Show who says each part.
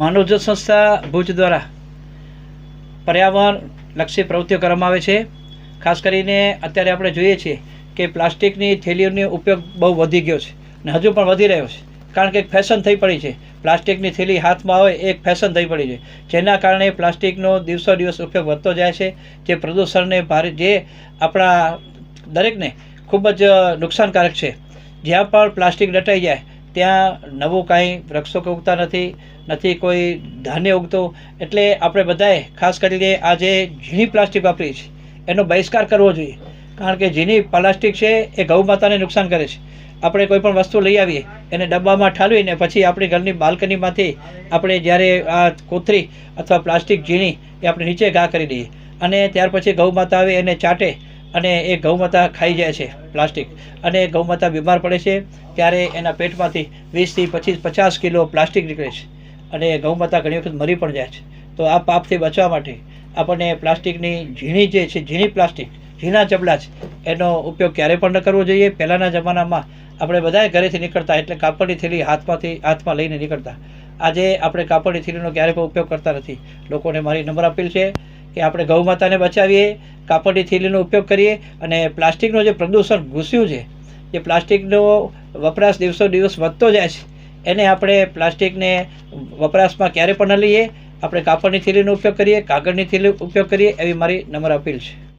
Speaker 1: માનવજ્યોત સંસ્થા ભુજ દ્વારા પર્યાવરણ લક્ષી પ્રવૃત્તિઓ કરવામાં આવે છે. ખાસ કરીને અત્યારે આપણે જોઈએ છીએ કે પ્લાસ્ટિકની થેલીઓનો ઉપયોગ બહુ વધી ગયો છે અને હજુ પણ વધી રહ્યો છે. કારણ કે એક ફેશન થઈ પડી છે. પ્લાસ્ટિકની થેલી હાથમાં હોય એક ફેશન થઈ પડી છે. જેના કારણે પ્લાસ્ટિકનો દિવસો દિવસ ઉપયોગ વધતો જાય છે. જે પ્રદૂષણને ભારે જે આપણા દરેકને ખૂબ જ નુકસાનકારક છે. જ્યાં પણ પ્લાસ્ટિક દટાઈ જાય ત્યાં નવું કાંઈ વૃક્ષો ઉગતા નથી નથી કોઈ ધાન્ય ઉગતું. એટલે આપણે બધાએ ખાસ કરીને આ જે ઝીણી પ્લાસ્ટિક વાપરી છે, એનો બહિષ્કાર કરવો જોઈએ. કારણ કે ઝીણી પ્લાસ્ટિક છે, એ ગૌ માતાને નુકસાન કરે છે. આપણે કોઈ પણ વસ્તુ લઈ આવીએ, એને ડબ્બામાં ઠાલવીને પછી આપણી ઘરની બાલ્કનીમાંથી આપણે જ્યારે આ કોથળી અથવા પ્લાસ્ટિક ઝીણી એ આપણે નીચે ઘા કરી દઈએ. અને ત્યાર પછી ગૌ માતા આવે, એને ચાટે અને એ ગૌમાતા ખાઈ જાય છે પ્લાસ્ટિક. અને ગૌમાતા બીમાર પડે છે ત્યારે એના પેટમાંથી વીસથી પચીસ, પચાસ કિલો પ્લાસ્ટિક નીકળે છે. અને ગૌમાતા ઘણી વખત મરી પણ જાય છે. તો આ પાપથી બચવા માટે આપણને પ્લાસ્ટિકની ઝીણી જે છે, ઝીણી પ્લાસ્ટિક, ઝીણા ચબલા છે, એનો ઉપયોગ ક્યારેય પણ ન કરવો જોઈએ. પહેલાંના જમાનામાં આપણે બધાએ ઘરેથી નીકળતા એટલે કાપડની થેલી હાથમાંથી, હાથમાં લઈને નીકળતા. આજે આપણે કાપડની થેલીનો ક્યારે પણ ઉપયોગ કરતા નથી. લોકોને મારી નંબર અપીલ છે. કે આપણે ગૌ માતાને બચાવીએ, કાપડની થેલીનો ઉપયોગ કરીએ અને પ્લાસ્ટિકનું જે પ્રદૂષણ ઘૂસ્યું છે જે પ્લાસ્ટિકનો વપરાશ દિવસો દિવસ વધતો જાય છે, એને આપણે પ્લાસ્ટિકને વપરાશમાં ક્યારે પણ ન લઈએ. આપણે કાપડની થેલીનો ઉપયોગ કરીએ, કાગળની થેલી ઉપયોગ કરીએ, એવી મારી નમ્ર અપીલ છે.